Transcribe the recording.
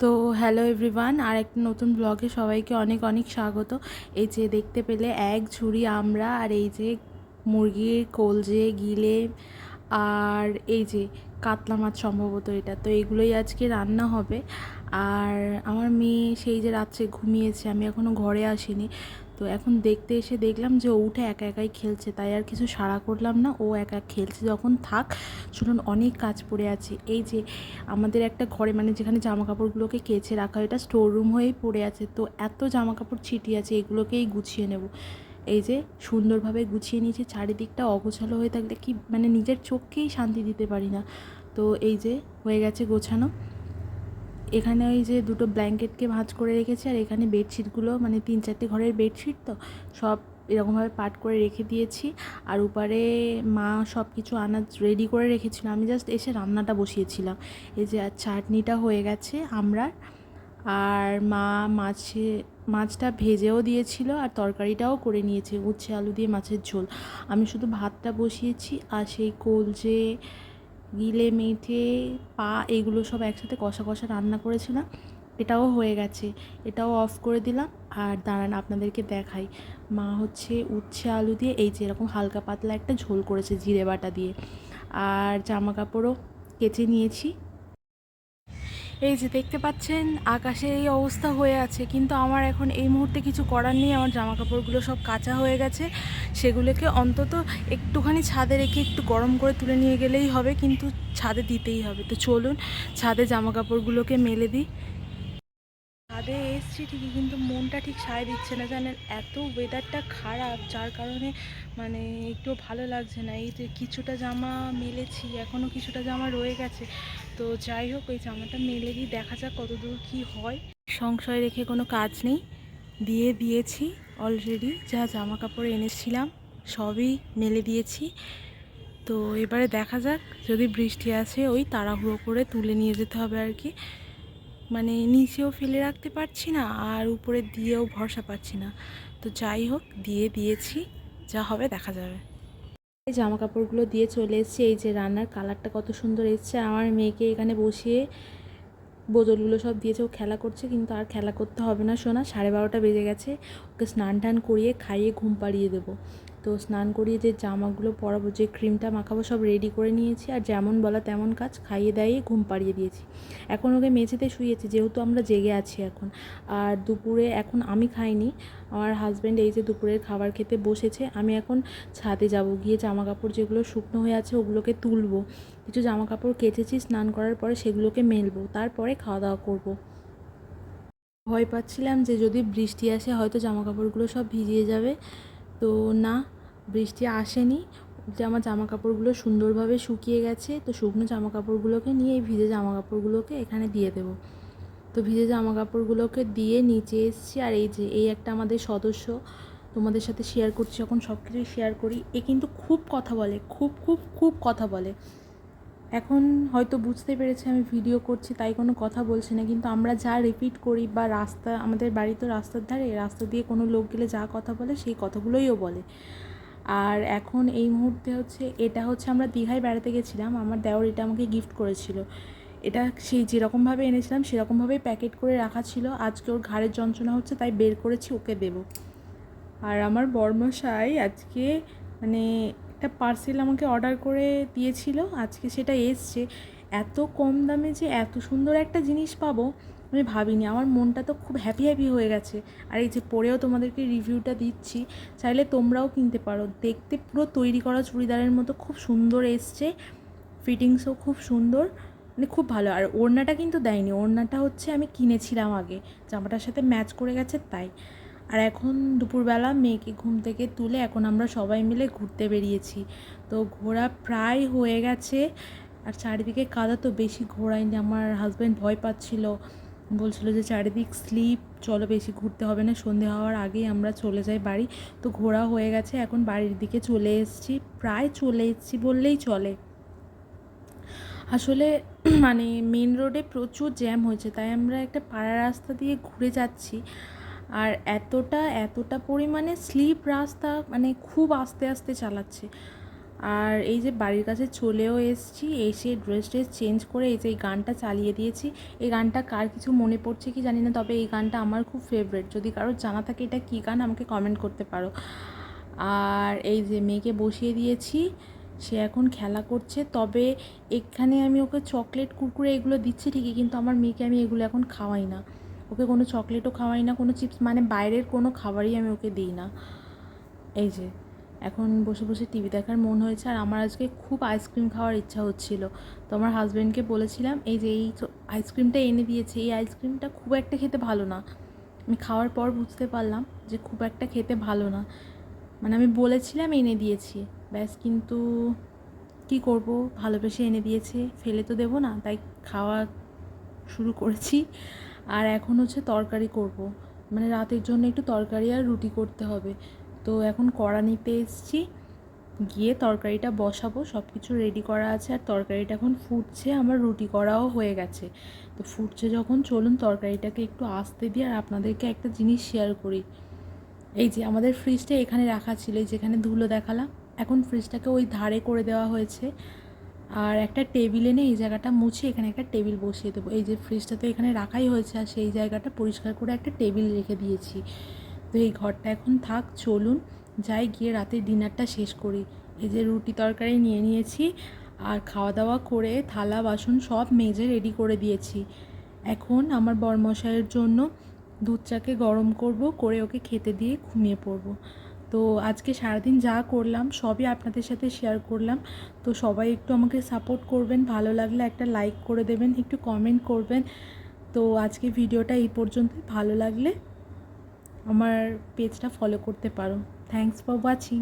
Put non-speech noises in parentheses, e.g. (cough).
তো hello everyone আর একটা নতুন ব্লগে সবাইকে অনেক অনেক স্বাগত। এই যে দেখতে পেলে এক ঝুড়ি আমরা আর এই যে মুরগির কলজে গিলে আর এই যে কাতলা মাছ সম্ভবত এটা। তো এগুলোই আজকে রান্না হবে। আর আমার মেয়ে সেই যে রাত্রে ঘুমিয়েছে, আমি এখনও ঘরে আসিনি। তো এখন দেখতে এসে দেখলাম যে ও উঠে একা একাই খেলছে, তাই আর কিছু সাড়া করলাম না। ও একা খেলছে, যখন থাক শুনুন অনেক কাজ পড়ে আছে। এই যে আমাদের একটা ঘরে মানে যেখানে জামা কাপড়গুলোকে কেচে রাখা এটা স্টোর রুম হয়েই পড়ে আছে। তো এত জামা কাপড় ছিটিয়ে আছে, এগুলোকেই গুছিয়ে নেব। এই যে সুন্দরভাবে গুছিয়ে নিয়েছে, চারিদিকটা অগোছালো হয়ে থাকলে কি মানে নিজের চোখকেই শান্তি দিতে পারি না। তো এই যে হয়ে গেছে গোছানো। এখানে ওই যে দুটো ব্ল্যাঙ্কেটকে ভাঁজ করে রেখেছি, আর এখানে বেডশিটগুলো মানে তিন চারটে ঘরের বেডশিট তো, সব এরকমভাবে পাট করে রেখে দিয়েছি। আর উপরে মা সব কিছু আনাজ রেডি করে রেখেছিল। আমি জাস্ট এসে রান্নাটা বসিয়েছিলাম। এই যে আর চাটনিটা হয়ে গেছে আমরা আর মা মাছে, মাছটা ভেজেও দিয়েছিল আর তরকারিটাও করে নিয়েছে। উচ্ছে আলু দিয়ে মাছের ঝোল। আমি শুধু ভাতটা বসিয়েছি, আর সেই কলজে গিলে মেটে পা এগুলো সব একসাথে কষা কষা রান্না করেছিলাম। এটাও হয়ে গেছে। এটাও অফ করে দিলাম। আর দাঁড়ান, আপনাদেরকে দেখাই। মা হচ্ছে উচ্ছে আলু দিয়ে এই যে এরকম হালকা পাতলা একটা ঝোল করেছে জিরে বাটা দিয়ে। আর জামা কাপড়ও কেচে নিয়েছি। এই যে দেখতে পাচ্ছেন আকাশে এই অবস্থা হয়ে আছে। কিন্তু আমার এখন এই মুহূর্তে কিছু করার নেই। আমার জামা কাপড়গুলো সব কাঁচা হয়ে গেছে। সেগুলোকে অন্তত একটুখানি ছাদে রেখে একটু গরম করে তুলে নিয়ে গেলেই হবে, কিন্তু ছাদে দিতেই হবে। তো চলুন, ছাদে জামা কাপড়গুলোকে মেলে দিই। ছাদে এসছি ঠিকই কিন্তু মনটা ঠিক সায় দিচ্ছে না। জানেন, এত ওয়েদারটা খারাপ, যার কারণে মানে একটু ভালো লাগছে না। এই যে কিছুটা জামা মেলেছি এখনও কিছুটা জামা রয়ে গেছে। তো যাই হোক ওই জামাটা মেলে দিই দেখা যাক কতদূর কী হয়। সংশয় রেখে কোনো কাজ নেই। দিয়ে দিয়েছি অলরেডি যা জামা কাপড় এনেছিলাম, সবই মেলে দিয়েছি। তো এবারে দেখা যাক, যদি বৃষ্টি আসে ওই তাড়াহুড়ো করে তুলে নিয়ে যেতে হবে আর কি। মানে নিচেও ফেলে রাখতে পারছি না আর উপরে দিয়েও ভরসা পাচ্ছি না। তো যাই হোক, দিয়ে দিয়েছি, যা হবে দেখা যাবে। এই জামা কাপড়গুলো দিয়ে চলে এসেছি, এই যে রান্নার কালারটা কত সুন্দর এসছে। আমার মেয়েকে এখানে বসিয়ে বোতলগুলো সব দিয়েছে, ও খেলা করছে, কিন্তু আর খেলা করতে হবে না। শোনা সাড়ে বারোটা বেজে গেছে, ওকে স্নান টান করিয়ে খাইয়ে ঘুম পাড়িয়ে দেবো। তো স্নান করিয়ে যে জামাগুলো পরাবো, যে ক্রিমটা মাখাবো, সব রেডি করে নিয়েছি আর যেমন বলা তেমন কাজ খাইয়ে দাইয়ে ঘুম পাড়িয়ে দিয়েছি। এখন ওকে মেঝেতে শুয়েছি যেহেতু আমরা জেগে আছি এখন। আর দুপুরে এখন আমি খাইনি, আমার হাজব্যান্ড এই যে দুপুরের খাবার খেতে বসেছে, আমি এখন ছাদে যাব, গিয়ে জামা কাপড় যেগুলো শুকনো হয়ে আছে ওগুলোকে তুলবো। কিছু জামা কাপড় কেচেছি, স্নান করার পরে সেগুলোকে মেলবো, তারপরে খাওয়া দাওয়া করব। ভয় পাচ্ছিলাম যে যদি বৃষ্টি আসে হয়তো জামা কাপড়গুলো সব ভিজিয়ে যাবে। তো না বৃষ্টি আসেনি, যে আমার জামা কাপড়গুলো সুন্দরভাবে শুকিয়ে গেছে, তো শুকনো জামা কাপড়গুলোকে নিয়ে এই ভিজে জামা কাপড়গুলোকে এখানে দিয়ে দেবো। তো ভিজে জামা কাপড়গুলোকে দিয়ে নিচে এসছি, আর এই যে, এই একটা আমাদের সদস্য তোমাদের সাথে শেয়ার করছি, যখন সব কিছুই শেয়ার করি, এ কিন্তু খুব কথা বলে, খুব খুব খুব কথা বলে। এখন হয়তো বুঝতে পেরেছে আমি ভিডিও করছি, তাই কোনো কথা বলছি না, কিন্তু আমরা যা রিপিট করি বা রাস্তা, আমাদের বাড়ি তো রাস্তার ধারে, রাস্তা দিয়ে কোনো লোক গেলে যা কথা বলে, সেই কথাগুলোইও বলে। আর এখন এই মুহূর্তে হচ্ছে, এটা হচ্ছে আমরা দীঘায় বেড়াতে গেছিলাম, আমার দেওর এটা আমাকে গিফট করেছিল। এটা সেই যেরকমভাবে এনেছিলাম, সেরকমভাবেই প্যাকেট করে রাখা ছিল। আজকে ওর ঘাড়ের যন্ত্রণা হচ্ছে, তাই বের করেছি, ওকে দেবো। আর আমার বর্মশাই আজকে মানে একটা পার্সেল আমাকে অর্ডার করে দিয়েছিল, আজকে সেটা এসছে। এত কম দামে যে এত সুন্দর একটা জিনিস পাবো আমি ভাবিনি, আমার মনটা তো খুব হ্যাপি হ্যাপি হয়ে গেছে। আর এই যে পরেও তোমাদেরকে রিভিউটা দিচ্ছি, চাইলে তোমরাও কিনতে পারো। দেখতে পুরো তৈরি করা চুড়িদারের মতো খুব সুন্দর এসছে ফিটিংসও খুব সুন্দর মানে খুব ভালো। আর ওড়নাটা কিন্তু দেয়নি, ওড়নাটা হচ্ছে আমি কিনেছিলাম আগে, জামাটার সাথে ম্যাচ করে গেছে তাই। আর এখন দুপুরবেলা মেয়েকে ঘুম থেকে তুলে এখন আমরা সবাই মিলে ঘুরতে বেরিয়েছি। তো ঘোরা প্রায় হয়ে গেছে, আর চারিদিকে কাদা তো বেশি ঘোরায়নি, আমার হাজব্যান্ড ভয় পাচ্ছিল। বলছিল যে চারিদিক স্লিপ চলো বেশি ঘুরতে হবে না, সন্ধে হওয়ার আগেই আমরা চলে যাই বাড়ি। তো ঘোরা হয়ে গেছে, এখন বাড়ির দিকে চলে এসেছি, প্রায় চলে এসেছি বললেই চলে। আসলে (clears throat) মানে মেন রোডে প্রচুর জ্যাম হয়েছে, তাই আমরা একটা পাড়া রাস্তা দিয়ে ঘুরে যাচ্ছি। আর এতটা এতটা পরিমাণে স্লিপ রাস্তা মানে খুব আস্তে আস্তে চালাচ্ছে। আর এই যে বাড়ির কাছে চলেও এসেছি, এসে ড্রেস ট্রেস চেঞ্জ করে এই যে এই গানটা চালিয়ে দিয়েছি। এই গানটা কার কিছু মনে পড়ছে কি জানি না, তবে এই গানটা আমার খুব ফেভারিট যদি কারোর জানা থাকে এটা কী গান, আমাকে কমেন্ট করতে পারো। আর এই যে মেয়েকে বসিয়ে দিয়েছি, সে এখন খেলা করছে। তবে এখানে আমি ওকে চকলেট কুরকুরে এগুলো দিচ্ছি ঠিকই, কিন্তু আমার মেয়েকে আমি এগুলো এখন খাওয়াই না। ওকে কোনো চকলেটও খাওয়াই না, কোনো চিপস মানে বাইরের কোনো খাবারই আমি ওকে দিই না। এই যে এখন বসে বসে টিভি দেখার মন হয়েছে আর আমার আজকে খুব আইসক্রিম খাওয়ার ইচ্ছা হচ্ছিল। তো আমার হাজব্যান্ডকে বলেছিলাম, এই যে এই আইসক্রিমটা এনে দিয়েছে, এই আইসক্রিমটা খুব একটা খেতে ভালো না। আমি খাওয়ার পর বুঝতে পারলাম যে খুব একটা খেতে ভালো না। মানে আমি বলেছিলাম এনে দিয়েছি, ব্যাস কিন্তু কি করব? ভালোবেসে এনে দিয়েছে, ফেলে তো দেবো না, তাই খাওয়া শুরু করেছি। আর এখন হচ্ছে তরকারি করব। মানে রাতের জন্য একটু তরকারি আর রুটি করতে হবে। তো এখন কড়া নিতে এসেছি। গিয়ে তরকারিটা বসাবো সব কিছু রেডি করা আছে। আর তরকারিটা এখন ফুটছে, আমার রুটি করাও হয়ে গেছে। তো ফুটছে যখন, চলুন তরকারিটাকে একটু আসতে দিই আর আপনাদেরকে একটা জিনিস শেয়ার করি। এই যে আমাদের ফ্রিজটা এখানে রাখা ছিল যেখানে ধুলো দেখালাম। এখন ফ্রিজটাকে ওই ধারে করে দেওয়া হয়েছে। আর একটা টেবিল এনে এই জায়গাটা মুছে এখানে একটা টেবিল বসিয়ে দেবো। এই যে ফ্রিজটা তো এখানে রাখাই হয়েছে, আর সেই জায়গাটা পরিষ্কার করে একটা টেবিল রেখে দিয়েছি। তো এই ঘরটা এখন থাক, চলুন। যাই, গিয়ে রাতের ডিনারটা শেষ করি। এই যে রুটি তরকারি নিয়ে নিয়েছি আর খাওয়া দাওয়া করে থালা, বাসন সব মেজে রেডি করে দিয়েছি। এখন আমার বরমশাইয়ের জন্য দুধ চাকে গরম করব, করে ওকে খেতে দিয়ে ঘুমিয়ে পড়ব। তো আজকে সারাদিন যা করলাম, সবই আপনাদের সাথে শেয়ার করলাম। তো সবাই একটু আমাকে সাপোর্ট করবেন, ভালো লাগলে একটা লাইক করে দেবেন, একটু কমেন্ট করবেন। তো আজকে ভিডিওটা এই পর্যন্ত ভালো লাগলে আমার পেজটা ফলো করতে পারো। Thanks for watching